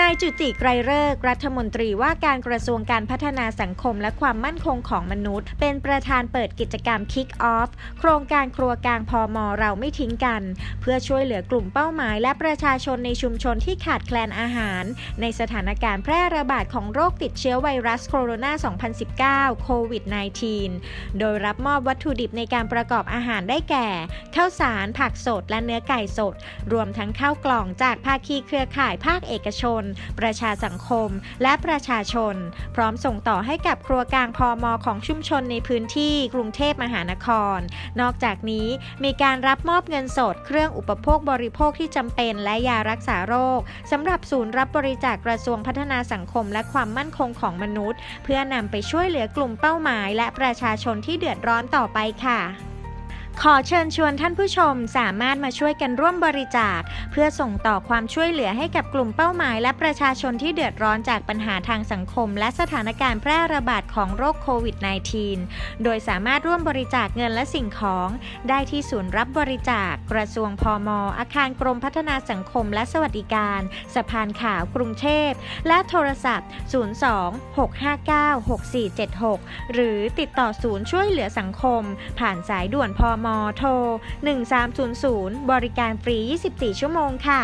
นายจุติไกรเลิกรัฐมนตรีว่าการกระทรวงการพัฒนาสังคมและความมั่นคงของมนุษย์ เป็นประธานเปิดกิจกรรม Kick Off โครงการครัวกลางพอมเราไม่ทิ้งกัน เพื่อช่วยเหลือกลุ่มเป้าหมาย และประชาชนในชุมชนที่ขาดแคลนอาหาร ในสถานการณ์แพร่ระบาดของโรคติดเชื้อไวรัสโคโรนา 2019 โควิด -19 โดยรับมอบวัตถุดิบในการประกอบอาหารได้แก่ ข้าวสาร ผักสดและเนื้อไก่สด รวมทั้งข้าวกล่องจากภาคีเครือข่ายภาคเอกชนประชาสังคม และประชาชน พร้อมส่งต่อให้กับครัวกลางพอมของชุมชนในพื้นที่กรุงเทพมหานคร นอกจากนี้มีการรับมอบเงินสด เครื่องอุปโภคบริโภคที่จำเป็นและยารักษาโรคสำหรับศูนย์รับบริจาคกระทรวงพัฒนาสังคม และความมั่นคงของมนุษย์ เพื่อนำไปช่วยเหลือกลุ่มเป้าหมาย และประชาชนที่เดือดร้อนต่อไปค่ะ ขอเชิญชวนท่านผู้ชมสามารถมาช่วยกันร่วมบริจาค เพื่อส่งต่อความช่วยเหลือให้กับกลุ่มเป้าหมาย และประชาชนที่เดือดร้อนจากปัญหาทางสังคม และสถานการณ์แพร่ระบาดของโรคโควิด -19 โดยสามารถร่วมบริจาคเงินและสิ่งของ ได้ที่ศูนย์รับบริจาค กระทรวงพอมอาคารกรมพัฒนาสังคมและสวัสดิการ สะพานขาวกรุงเทพ และโทรศัพท์ 02-659-6476 หรือติดต่อศูนย์ช่วยเหลือสังคม ผ่านสายด่วนพอม โทร 1300 บริการฟรี 24 ชั่วโมงค่ะ